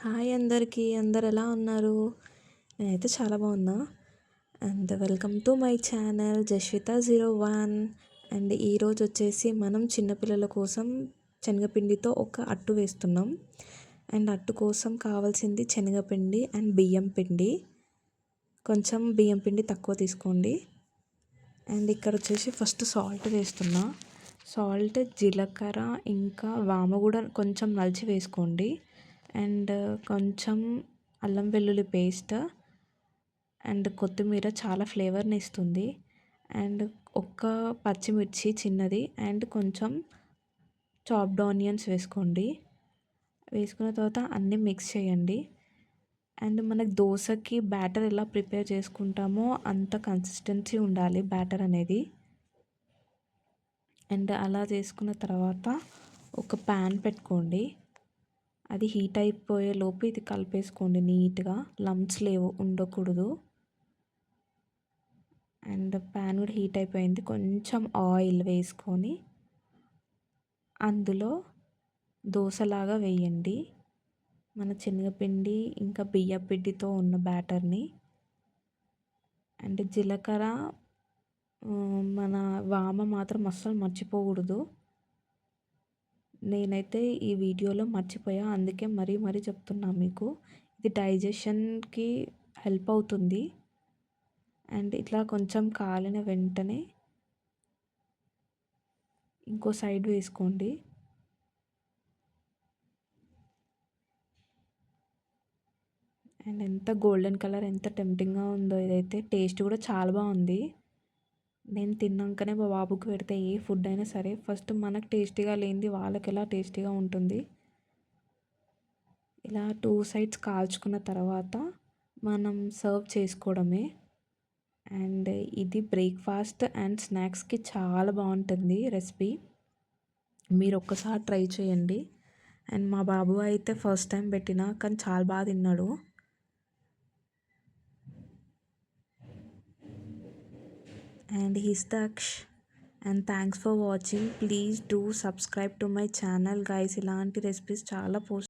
Hi అందరికీ అందరు ఎలా ఉన్నారు? నేనైతే చాలా బాగున్నా. And welcome to my channel Jaswitha zero one. And ఈరోజు వచ్చేసి మనం చిన్నపిల్లల కోసం శనగపిండితో ఒక అట్టు వేస్తున్నాం. అండ్ అట్టు కోసం కావాల్సింది శనగపిండి అండ్ బియ్యం పిండి. కొంచెం బియ్యం పిండి తక్కువ తీసుకోండి. అండ్ ఇక్కడ వచ్చేసి ఫస్ట్ సాల్ట్ వేస్తున్నా. సాల్ట్ జీలకర్ర ఇంకా వామ కూడా కొంచెం నలిచి వేసుకోండి. అండ్ కొంచెం అల్లం వెల్లుల్లి పేస్ట్ అండ్ కొత్తిమీర చాలా ఫ్లేవర్ని ఇస్తుంది. అండ్ ఒక్క పచ్చిమిర్చి చిన్నది అండ్ కొంచెం చాప్డ్ ఆనియన్స్ వేసుకోండి. వేసుకున్న తర్వాత అన్నీ మిక్స్ చేయండి. అండ్ మనకి దోశకి బ్యాటర్ ఎలా ప్రిపేర్ చేసుకుంటామో అంత కన్సిస్టెన్సీ ఉండాలి బ్యాటర్ అనేది. అండ్ అలా చేసుకున్న తర్వాత ఒక ప్యాన్ పెట్టుకోండి. అది హీట్ అయిపోయే లోపు ఇది కలిపేసుకోండి నీట్గా. లంప్స్ లేవు ఉండకూడదు. అండ్ ప్యాన్ కూడా హీట్ అయిపోయింది. కొంచెం ఆయిల్ వేసుకొని అందులో దోశలాగా వేయండి. మన శనగపిండి ఇంకా బియ్య పిండితో ఉన్న బ్యాటర్ని అండ్ జీలకర్ర మన వామ మాత్రం అస్సలు మర్చిపోకూడదు. నేనైతే ఈ వీడియోలో మర్చిపోయా. అందుకే మరీ మరీ చెప్తున్నా మీకు. ఇది డైజెషన్కి హెల్ప్ అవుతుంది. అండ్ ఇట్లా కొంచెం కాలిన వెంటనే ఇంకో సైడ్ వేసుకోండి. అండ్ ఎంత గోల్డెన్ కలర్ ఎంత టెంప్టింగ్గా ఉందో ఇదైతే టేస్ట్ కూడా చాలా బాగుంది. నేను తిన్నాకనే మా బాబుకి పెడితే ఏ ఫుడ్ అయినా సరే ఫస్ట్ మనకు టేస్టీగా లేనిది వాళ్ళకి ఎలా టేస్టీగా ఉంటుంది? ఇలా టూ సైడ్స్ కాల్చుకున్న తర్వాత మనం సర్వ్ చేసుకోవడమే. అండ్ ఇది బ్రేక్ఫాస్ట్ అండ్ స్నాక్స్కి చాలా బాగుంటుంది రెసిపీ మీరు ఒక్కసారి ట్రై చేయండి. అండ్ మా బాబు అయితే ఫస్ట్ టైం పెట్టిన కానీ చాలా బాగా తిన్నాడు. And హిస్తాక్ష్ and thanks for watching please do subscribe to my channel guys ఇలాంటి రెసిపీస్ చాలా పోస్ట్